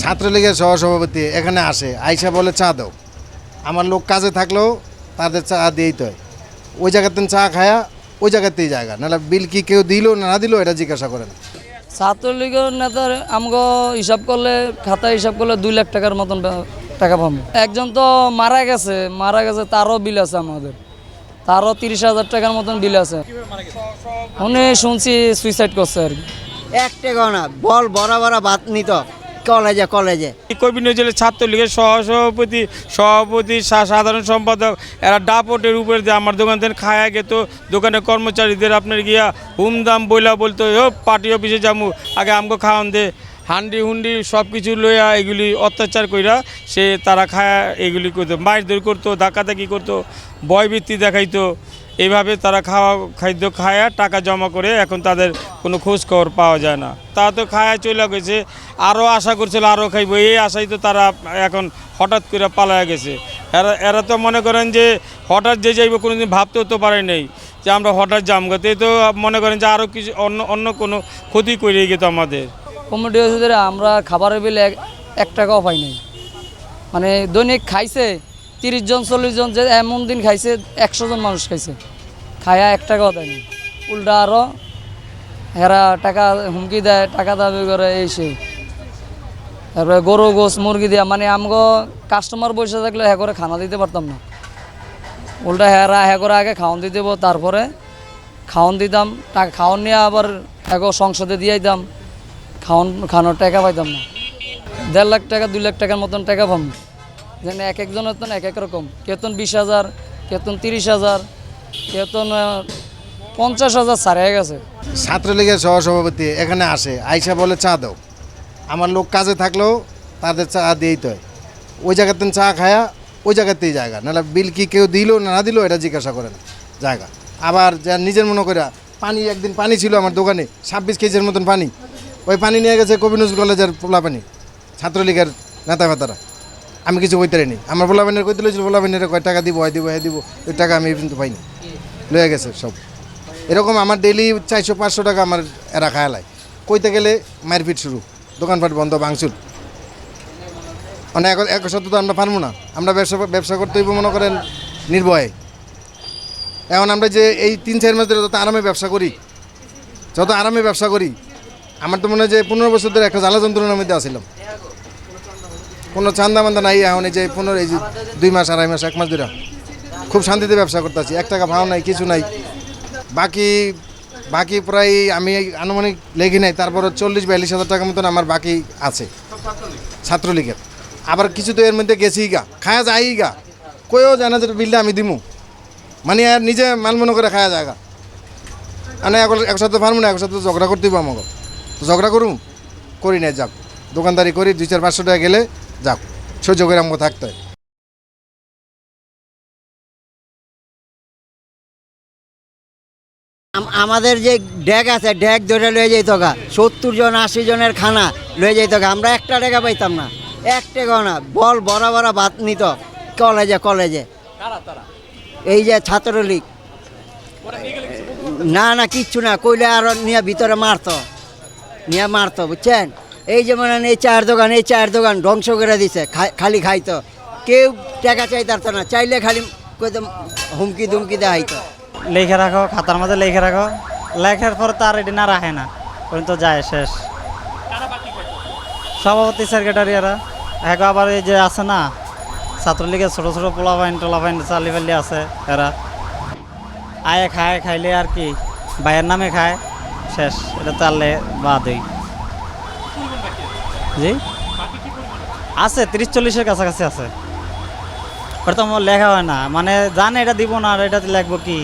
ছাত্রলীগের সহসভাপতি এখানে আসে আইসা বলে চা দাও। আমার লোক কাজে থাকলেও তাদের চা দিয়েই তো হয়। ওই জায়গাতে চা খায়া ওই জায়গাতেই জায়গা। নাহলে বিল কি কেউ দিল না দিল এটা জিজ্ঞাসা করে না ছাত্রলীগের নেতার আমগো হিসাব করলে খাতা হিসাব করলে দুই লাখ টাকার মতন টাকা পাবো। একজন তো মারা গেছে মারা গেছে তারও বিল আছে আমাদের। তারও তিরিশ হাজার টাকার মতন বিল আছে। উনি শুনছি সুইসাইড করছে আর কি। এক টাকাও না বল বড় বড় ভাত নিত। কলেজে কলেজে। কবি নজরুলের ছাত্রলীগের সহসভাপতি, সভাপতি সাধারণ সম্পাদক, এরা ডাপটের উপরে দিয়ে আমার দোকান থেকে খায়া গেত। দোকানের কর্মচারীদের আপনার গিয়া হুমদাম বইলা বলতো ও পার্টি অফিসে যামু, আগে আমগো খাওয়ান দে। হান্ডি হুন্ডি সব কিছু লইয়া এগুলি অত্যাচার কইরা সে তারা খায়া এগুলি করতো, মারধর করতো, ধাক্কাধাক্কি করতো ভয়বৃত্তি দেখাইতো। এইভাবে তারা খাওয়া, খাদ্য খায়া টাকা জমা করে এখন তাদের কোনো খোঁজ খবর পাওয়া যায় না। তা তো খায়া চলে গেছে আরও আশা করছিল আরও খাইব, এই আশাই তো তারা এখন হঠাৎ করে পালায়া গেছে। এরা এরা তো মনে করেন যে হঠাৎ যে যাইব কোনোদিন ভাবতেও তো পারে নেই যে আমরা হঠাৎ জামগাতে তো মনে করেন যে আরও কিছু অন্য অন্য কোনো ক্ষতি করে গেত আমাদের। কমিটি হচ্ছে আমরা খাবারের বিল এক টাকাও পাই নাই। মানে দৈনিক খাইছে তিরিশ জন, চল্লিশ জন যে এমন দিন খাইছে, একশো জন মানুষ খাইছে। খায়া এক টাকাও দেয়নি উল্টা আরও হেরা টাকা হুমকি দেয়, টাকা দাবি করে, এই সেই। তারপরে গরু, গোস, মুরগি দেওয়া মানে আমগো কাস্টমার বসে থাকলে হ্যাঁ করে খানা দিতে পারতাম না। উল্টা হেরা হ্যাঁ করে আগে খাওয়ান দিতে তারপরে খাওয়ান দিতাম, টাকা খাওয়ান নিয়ে আবার এগো সংসদে দিয়ে দিতাম খাওয়ান খানোর টাকা পাইতাম না। দেড় লাখ টাকা, দুই লাখ টাকার মতন টাকা পাম। যেন এক একজনের তো এক এক রকম। কেতন বিশ হাজার কেতন তিরিশ হাজার কেতন পঞ্চাশ হাজার সারে গেছে। ছাত্রলীগের সহসভাপতি এখানে আসে, আইসা বলে, চা দাও। আমার লোক কাজে থাকলেও তাদের চা দিয়েই তো। ওই জায়গাতে চা খায়া ওই জায়গাতেই জায়গা। নাহলে বিল কি কেউ দিল না দিল, এটা জিজ্ঞাসা করে না জায়গা। আবার যা নিজের মনে করে পানি, একদিন পানি ছিল আমার দোকানে, ছাব্বিশ কেজির মতন পানি। ওই পানি নিয়ে গেছে কবি নজরুল কলেজের পোলা পানি ছাত্রলীগের নেতা ফেতারা আমি কিছু কইতে নি আমার পোলাপানের কইতে লইছিল পোলাপানের কয় টাকা দিব হয় দিব হয় দিব, ওই টাকা আমি কিন্তু পাইনি। লয়ে গেছে সব। এরকম আমার ডেলি চারশো, পাঁচশো টাকা আমার এরা খায়ালায় কইতে গেলে মারপিট শুরু, দোকানপাট বন্ধ, ভাঙচুর। মানে এক এক সত্য তো আমরা পারব না। আমরা ব্যবসা ব্যবসা করতে হইব মনে করেন নির্ভয়ে। এখন আমরা যে এই তিন, চার মাস ধরে যত আরামে ব্যবসা করি, যত আরামে ব্যবসা করি, আমার তো মনে হয় যে পনেরো বছর ধরে একটা জ্বালা যন্ত্রণার মধ্যে আসছিলাম কোনো চান্দা মান্দা নাই, এখন এই যে পনেরো এই যে দুই মাস, আড়াই মাস, এক মাস ধরে খুব শান্তিতে ব্যবসা করতেছি। এক টাকা ভাও নাই, কিছু নাই। বাকি বাকি প্রায় আমি আনুমানিক লেখি নাই তারপর চল্লিশ, বিয়াল্লিশ হাজার টাকার মতন আমার বাকি আছে ছাত্রলীগের। আবার কিছু তো এর মধ্যে গেছি গা, খায়া যাই গা। কয়েও জানা যে বিলটা আমি দিমু। মানে আর নিজে মাল মনে করে খায়া যায় গা। মানে একসাথে পারব না, একসাথে ঝগড়া করতে হইব আমাকে। ঝগড়া করুম? করি না যাক। দোকানদারি করি, দুই চার পাঁচশো টাকা গেলে যাক সহ্য করে আমাকে থাকতে হয়। আমাদের যে ড্যাগ আছে ড্যাগ ধরে লয়ে যেত গা। সত্তর জন আশি জনের খানা লয়ে যেত গা। আমরা একটা টাকা পাইতাম না। এক টাকাও না। বল বড় বড় ভাত নিত কলেজে কলেজে। এই যে ছাত্রলীগ। না না কিচ্ছু না। কইলে আরও নিয়ে ভিতরে মারতো। নিয়ে মারতো বুঝছেন? এই যে মানে এই চায়ের দোকান, এই চায়ের দোকান ধ্বংস করে দিছে খালি খাইতো। কেউ টাকা চাইতারতো না, চাইলে খালি কইতো হুমকি দুমকি দেখাইতো। লিখে রাখো, খাতার মধ্যে লিখে রাখো। লেখার পর তো আর এটি না রাখে না ওই তো যায় শেষ। সভাপতি সেক্রেটারি এরা এক আবার এই যে আছে না, ছাত্রলীগের ছোটো ছোটো পোলাপাইন টোলাপাইন চালি পালি আছে এরা। আয়ে খায়, খাইলে আর কি, ভাইয়ের নামে খায়, শেষ। এটা তাহলে বাদই জি? আছে, তিরিশ চল্লিশের কাছাকাছি আছে। আমার লেখা হয় না। মানে জানে এটা দিব না আর এটা লিখব কি?